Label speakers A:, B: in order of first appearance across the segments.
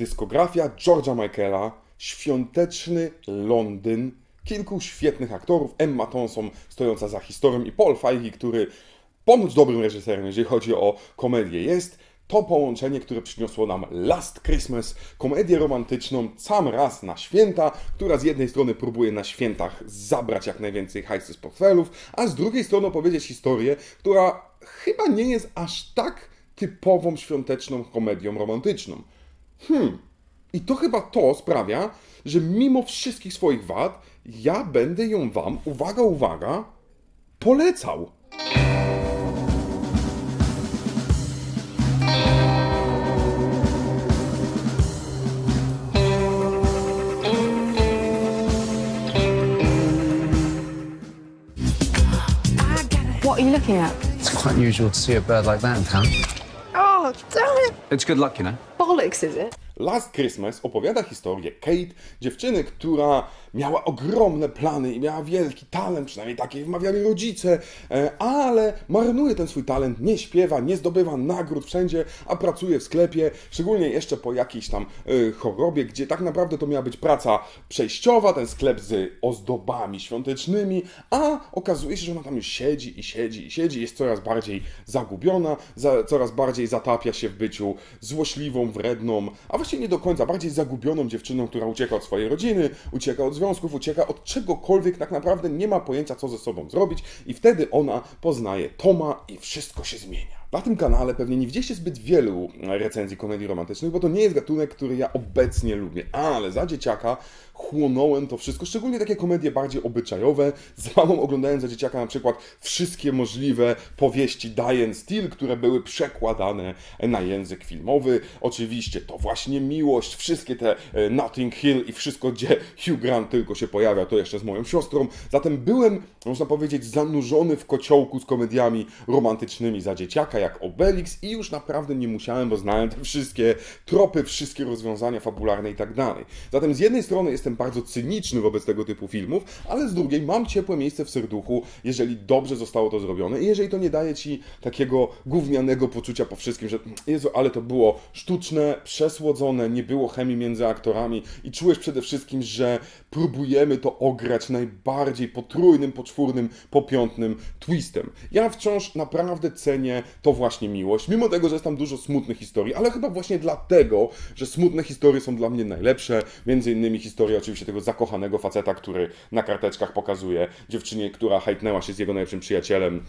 A: dyskografia George'a Michaela, świąteczny Londyn, kilku świetnych aktorów, Emma Thompson stojąca za historią i Paul Feige, który ponoć dobrym reżyserem, jeżeli chodzi o komedię jest. To połączenie, które przyniosło nam Last Christmas, komedię romantyczną sam raz na święta, która z jednej strony próbuje na świętach zabrać jak najwięcej hajsu z portfelów, a z drugiej strony opowiedzieć historię, która chyba nie jest aż tak typową świąteczną komedią romantyczną. Hmm. I to chyba to sprawia, że mimo wszystkich swoich wad, ja będę ją wam, uwaga, uwaga, polecał.
B: What are you looking at?
C: It's quite unusual to see a bird like that in town.
B: Oh, damn it!
C: It's good luck, you know.
B: Is it?
A: Last Christmas opowiada historię Kate, dziewczyny, która miała ogromne plany i miała wielki talent, przynajmniej takie wmawiali rodzice, e, ale marnuje ten swój talent, nie śpiewa, nie zdobywa nagród wszędzie, a pracuje w sklepie, szczególnie jeszcze po jakiejś tam e, chorobie, gdzie tak naprawdę to miała być praca przejściowa, ten sklep z ozdobami świątecznymi, a okazuje się, że ona tam już siedzi i siedzi i siedzi, jest coraz bardziej zagubiona, za, coraz bardziej zatapia się w byciu złośliwą, wredną, a właściwie nie do końca, bardziej zagubioną dziewczyną, która ucieka od swojej rodziny, ucieka od związków, ucieka od czegokolwiek, tak naprawdę nie ma pojęcia, co ze sobą zrobić i wtedy ona poznaje Toma i wszystko się zmienia. Na tym kanale pewnie nie widzieliście zbyt wielu recenzji komedii romantycznych, bo to nie jest gatunek, który ja obecnie lubię, ale za dzieciaka chłonąłem to wszystko, szczególnie takie komedie bardziej obyczajowe. Z mamą oglądałem za dzieciaka na przykład wszystkie możliwe powieści Diane Steele, które były przekładane na język filmowy. Oczywiście to właśnie miłość, wszystkie te e, Notting Hill i wszystko, gdzie Hugh Grant tylko się pojawia, to jeszcze z moją siostrą. Zatem byłem, można powiedzieć, zanurzony w kociołku z komediami romantycznymi za dzieciaka, jak Obelix i już naprawdę nie musiałem, bo znałem te wszystkie tropy, wszystkie rozwiązania fabularne i tak dalej. Zatem z jednej strony jestem bardzo cyniczny wobec tego typu filmów, ale z drugiej mam ciepłe miejsce w serduchu, jeżeli dobrze zostało to zrobione i jeżeli to nie daje ci takiego gównianego poczucia po wszystkim, że Jezu, ale to było sztuczne, przesłodzone, nie było chemii między aktorami i czułeś przede wszystkim, że próbujemy to ograć najbardziej potrójnym, poczwórnym, popiątnym twistem. Ja wciąż naprawdę cenię to właśnie miłość, mimo tego, że jest tam dużo smutnych historii, ale chyba właśnie dlatego, że smutne historie są dla mnie najlepsze, między innymi historia oczywiście tego zakochanego faceta, który na karteczkach pokazuje dziewczynie, która hajtnęła się z jego najlepszym przyjacielem,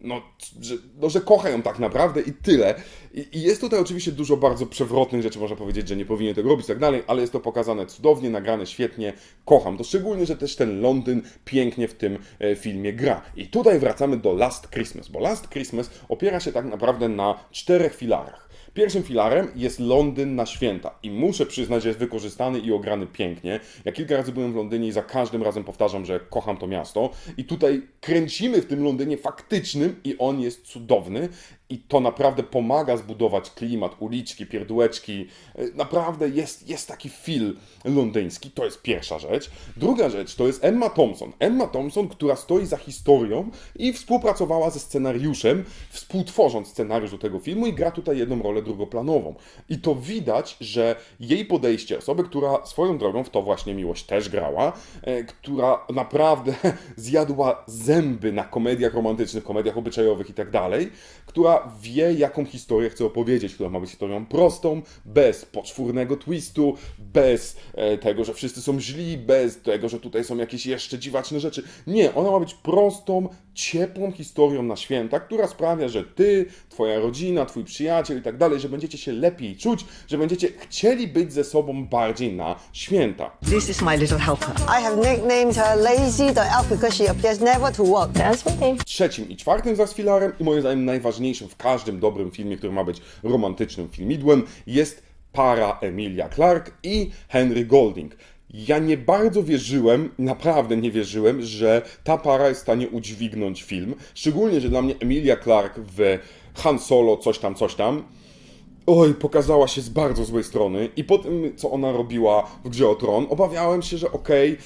A: no, że, no, że kocha ją tak naprawdę i tyle. I, I jest tutaj oczywiście dużo bardzo przewrotnych rzeczy, można powiedzieć, że nie powinien tego robić i tak dalej, ale jest to pokazane cudownie, nagrane świetnie, kocham to. Szczególnie, że też ten Londyn pięknie w tym e, filmie gra. I tutaj wracamy do Last Christmas, bo Last Christmas opiera się tak naprawdę na czterech filarach. Pierwszym filarem jest Londyn na święta. I muszę przyznać, że jest wykorzystany i ograny pięknie. Ja kilka razy byłem w Londynie i za każdym razem powtarzam, że kocham to miasto. I tutaj kręcimy w tym Londynie faktycznym i on jest cudowny i to naprawdę pomaga zbudować klimat, uliczki, pierdółeczki. E, Naprawdę jest, jest taki feel londyński, to jest pierwsza rzecz. Druga rzecz to jest Emma Thompson. Emma Thompson, która stoi za historią i współpracowała ze scenariuszem, współtworząc scenariusz do tego filmu i gra tutaj jedną rolę drugoplanową. I to widać, że jej podejście, osoby, która swoją drogą w to właśnie miłość też grała, e, która naprawdę zjadła zęby na komediach romantycznych, komediach obyczajowych i tak dalej, która wie, jaką historię chce opowiedzieć, która ma być historią prostą, bez poczwórnego twistu, bez e, tego, że wszyscy są źli, bez tego, że tutaj są jakieś jeszcze dziwaczne rzeczy. Nie, ona ma być prostą, ciepłą historią na święta, która sprawia, że ty, twoja rodzina, twój przyjaciel i tak dalej, że będziecie się lepiej czuć, że będziecie chcieli być ze sobą bardziej na święta.
D: This is my little helper.
E: I have nicknamed her Lazy the Elf because she appears never to work.
B: That's me.
A: trzecim i czwartym zaś filarem i moim zdaniem najważniejszym w każdym dobrym filmie, który ma być romantycznym filmidłem, jest para Emilia Clarke i Henry Golding. Ja nie bardzo wierzyłem, naprawdę nie wierzyłem, że ta para jest w stanie udźwignąć film. Szczególnie, że dla mnie Emilia Clarke w Han Solo coś tam, coś tam Oj, pokazała się z bardzo złej strony i po tym, co ona robiła w Grze o Tron, obawiałem się, że okej,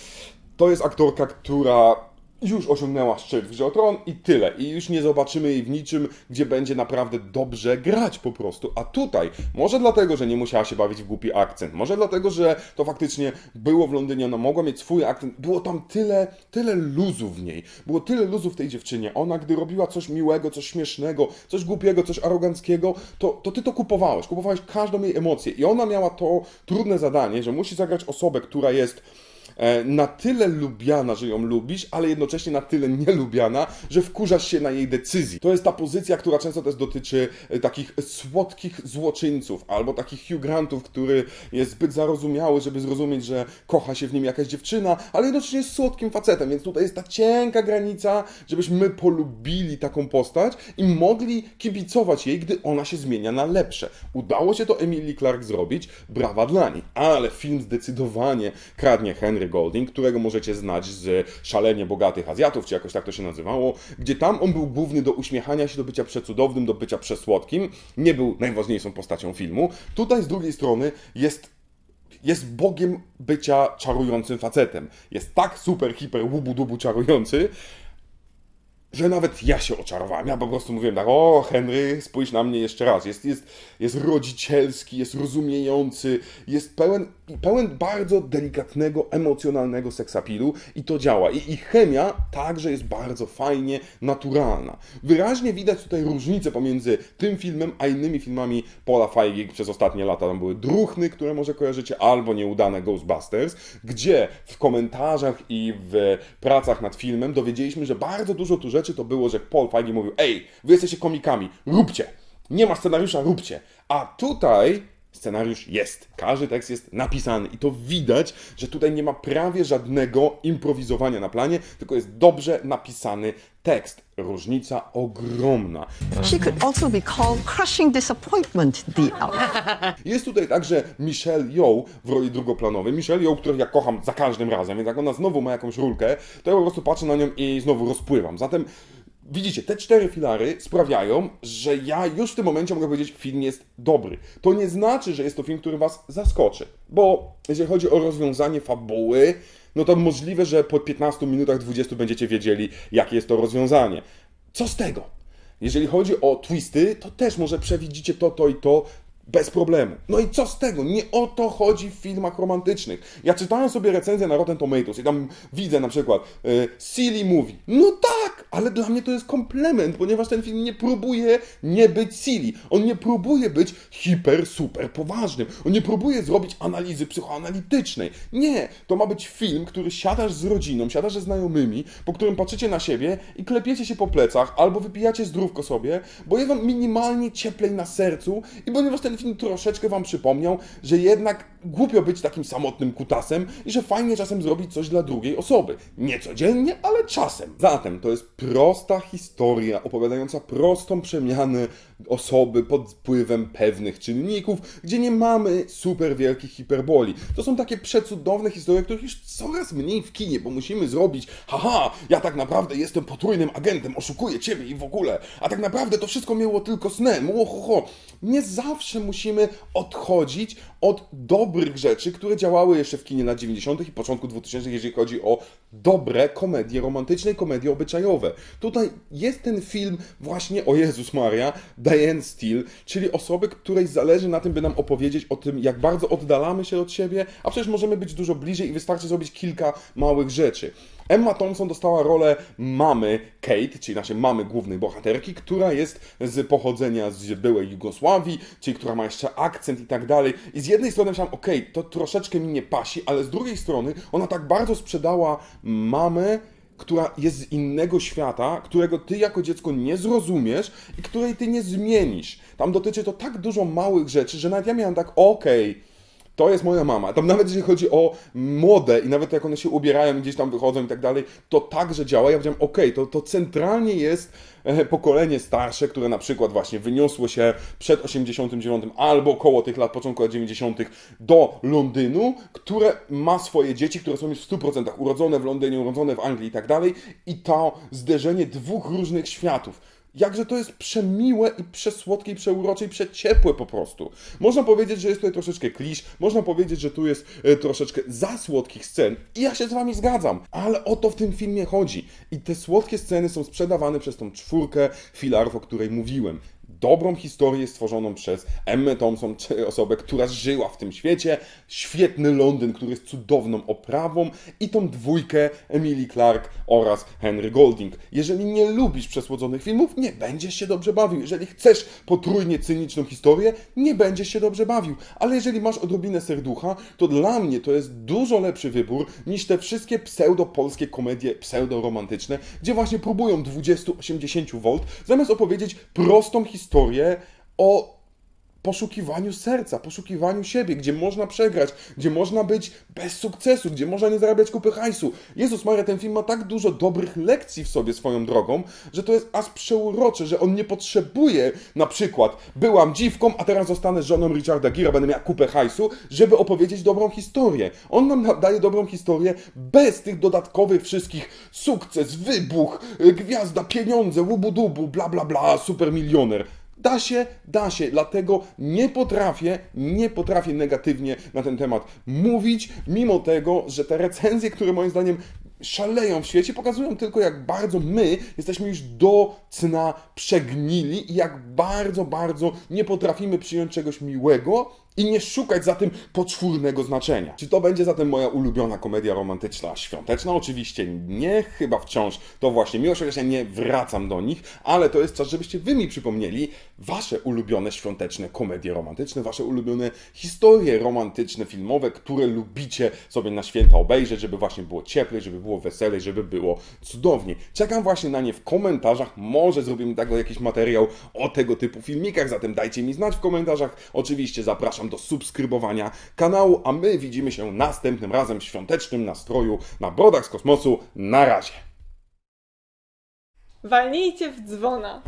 A: to jest aktorka, która już osiągnęła szczyt w Tron i tyle. I już nie zobaczymy jej w niczym, gdzie będzie naprawdę dobrze grać po prostu. A tutaj, może dlatego, że nie musiała się bawić w głupi akcent, może dlatego, że to faktycznie było w Londynie, ona mogła mieć swój akcent, było tam tyle, tyle luzu w niej, było tyle luzu w tej dziewczynie. Ona, gdy robiła coś miłego, coś śmiesznego, coś głupiego, coś aroganckiego, to, to ty to kupowałeś, kupowałeś każdą jej emocję. I ona miała to trudne zadanie, że musi zagrać osobę, która jest na tyle lubiana, że ją lubisz, ale jednocześnie na tyle nielubiana, że wkurzasz się na jej decyzji. To jest ta pozycja, która często też dotyczy e, takich słodkich złoczyńców, albo takich Hugh Grantów, który jest zbyt zarozumiały, żeby zrozumieć, że kocha się w nim jakaś dziewczyna, ale jednocześnie jest słodkim facetem, więc tutaj jest ta cienka granica, żebyśmy polubili taką postać i mogli kibicować jej, gdy ona się zmienia na lepsze. Udało się to Emily Clark zrobić, brawa dla niej, ale film zdecydowanie kradnie Henry Golding, którego możecie znać z Szalenie Bogatych Azjatów, czy jakoś tak to się nazywało, gdzie tam on był główny do uśmiechania się, do bycia przecudownym, do bycia przesłodkim, nie był najważniejszą postacią filmu. Tutaj z drugiej strony jest jest bogiem bycia czarującym facetem. Jest tak super, hiper, łubu-dubu czarujący, że nawet ja się oczarowałem. Ja po prostu mówiłem tak, o Henry, spójrz na mnie jeszcze raz. Jest, jest, jest rodzicielski, jest rozumiejący, jest pełen, pełen bardzo delikatnego, emocjonalnego seksapilu i to działa. I, I chemia także jest bardzo fajnie naturalna. Wyraźnie widać tutaj różnicę pomiędzy tym filmem, a innymi filmami Paula Feige przez ostatnie lata. Tam były Druchny, które może kojarzycie, albo nieudane Ghostbusters, gdzie w komentarzach i w pracach nad filmem dowiedzieliśmy, że bardzo dużo tu rzeczy to było, że Paul Feige mówił, ej, wy jesteście komikami, róbcie. Nie ma scenariusza, róbcie. A tutaj scenariusz jest. Każdy tekst jest napisany i to widać, że tutaj nie ma prawie żadnego improwizowania na planie, tylko jest dobrze napisany tekst. Różnica ogromna.
E: She could also be called crushing disappointment DL.
A: Jest tutaj także Michelle Yeoh w roli drugoplanowej. Michelle Yeoh, którą ja kocham za każdym razem, więc jak ona znowu ma jakąś rulkę, to ja po prostu patrzę na nią i znowu rozpływam. Zatem widzicie, te cztery filary sprawiają, że ja już w tym momencie mogę powiedzieć, film jest dobry. To nie znaczy, że jest to film, który was zaskoczy, bo jeżeli chodzi o rozwiązanie fabuły, no to możliwe, że po 15 minutach 20 będziecie wiedzieli, jakie jest to rozwiązanie. Co z tego? Jeżeli chodzi o twisty, to też może przewidzicie to, to i to bez problemu. No i co z tego? Nie o to chodzi w filmach romantycznych. Ja czytałem sobie recenzję na Rotten Tomatoes i tam widzę na przykład y, silly movie. No tak, ale dla mnie to jest komplement, ponieważ ten film nie próbuje nie być silly. On nie próbuje być hiper, super poważnym. On nie próbuje zrobić analizy psychoanalitycznej. Nie, to ma być film, który siadasz z rodziną, siadasz ze znajomymi, po którym patrzycie na siebie i klepiecie się po plecach albo wypijacie zdrówko sobie, bo jest wam minimalnie cieplej na sercu i ponieważ ten film troszeczkę wam przypomniał, że jednak głupio być takim samotnym kutasem i że fajnie czasem zrobić coś dla drugiej osoby. Nie codziennie, ale czasem. Zatem to jest prosta historia opowiadająca prostą przemianę osoby pod wpływem pewnych czynników, gdzie nie mamy super wielkich hiperboli. To są takie przecudowne historie, których już coraz mniej w kinie, bo musimy zrobić, haha, ja tak naprawdę jestem potrójnym agentem, oszukuję ciebie i w ogóle, a tak naprawdę to wszystko miało tylko snem, łohoho. Nie zawsze musimy odchodzić od dobrych rzeczy, które działały jeszcze w kinie lat 90. i początku 2000, jeżeli chodzi o dobre komedie romantyczne i komedie obyczajowe. Tutaj jest ten film właśnie o Jezus Maria, Diane Steele, czyli osoby, której zależy na tym, by nam opowiedzieć o tym, jak bardzo oddalamy się od siebie, a przecież możemy być dużo bliżej i wystarczy zrobić kilka małych rzeczy. Emma Thompson dostała rolę mamy Kate, czyli naszej mamy głównej bohaterki, która jest z pochodzenia z byłej Jugosławii, czyli która ma jeszcze akcent i tak dalej. I z jednej strony myślałem, okej, to troszeczkę mi nie pasi, ale z drugiej strony ona tak bardzo sprzedała mamę, która jest z innego świata, którego ty jako dziecko nie zrozumiesz i której ty nie zmienisz. Tam dotyczy to tak dużo małych rzeczy, że nawet ja miałem tak, okej, to jest moja mama. Tam nawet jeżeli chodzi o młode i nawet jak one się ubierają, gdzieś tam wychodzą i tak dalej, to także działa. Ja powiedziałem, okej, to, to centralnie jest e, pokolenie starsze, które na przykład właśnie wyniosło się przed 89 albo około tych lat, początku lat 90 do Londynu, które ma swoje dzieci, które są już w 100% urodzone w Londynie, urodzone w Anglii i tak dalej i to zderzenie dwóch różnych światów Jakże to jest przemiłe i przesłodkie i przeurocze i przeciepłe po prostu. Można powiedzieć, że jest tutaj troszeczkę klisz, można powiedzieć, że tu jest e, troszeczkę za słodkich scen i ja się z wami zgadzam, ale o to w tym filmie chodzi. I te słodkie sceny są sprzedawane przez tą czwórkę filarów, o której mówiłem. Dobrą historię stworzoną przez Emmę Thompson, czy osobę, która żyła w tym świecie, świetny Londyn, który jest cudowną oprawą i tą dwójkę Emily Clark oraz Henry Golding. Jeżeli nie lubisz przesłodzonych filmów, nie będziesz się dobrze bawił. Jeżeli chcesz potrójnie cyniczną historię, nie będziesz się dobrze bawił. Ale jeżeli masz odrobinę serducha, to dla mnie to jest dużo lepszy wybór niż te wszystkie pseudo-polskie komedie pseudo-romantyczne, gdzie właśnie próbują 20-80 V, zamiast opowiedzieć prostą historię o poszukiwaniu serca, poszukiwaniu siebie, gdzie można przegrać, gdzie można być bez sukcesu, gdzie można nie zarabiać kupy hajsu. Jezus Maria, ten film ma tak dużo dobrych lekcji w sobie swoją drogą, że to jest aż przeurocze, że on nie potrzebuje na przykład byłam dziwką, a teraz zostanę żoną Richarda Gira, będę miała kupę hajsu, żeby opowiedzieć dobrą historię. On nam da- daje dobrą historię bez tych dodatkowych wszystkich sukces, wybuch, gwiazda, pieniądze, łubu-dubu, bla bla bla, super milioner. Da się, da się, dlatego nie potrafię, nie potrafię negatywnie na ten temat mówić, mimo tego, że te recenzje, które moim zdaniem szaleją w świecie, pokazują tylko, jak bardzo my jesteśmy już do cna przegnili i jak bardzo, bardzo nie potrafimy przyjąć czegoś miłego i nie szukać za tym poczwórnego znaczenia. Czy to będzie zatem moja ulubiona komedia romantyczna, świąteczna? Oczywiście nie, chyba wciąż to właśnie miłość, chociaż ja nie wracam do nich, ale to jest czas, żebyście wy mi przypomnieli wasze ulubione świąteczne komedie romantyczne, wasze ulubione historie romantyczne, filmowe, które lubicie sobie na święta obejrzeć, żeby właśnie było cieplej, żeby było weselej, żeby było cudownie. Czekam właśnie na nie w komentarzach, może zrobimy tego jakiś materiał o tego typu filmikach, zatem dajcie mi znać w komentarzach. Oczywiście zapraszam do subskrybowania kanału, a my widzimy się następnym razem w świątecznym nastroju na Brodach z Kosmosu. Na razie!
D: Walnijcie w dzwona.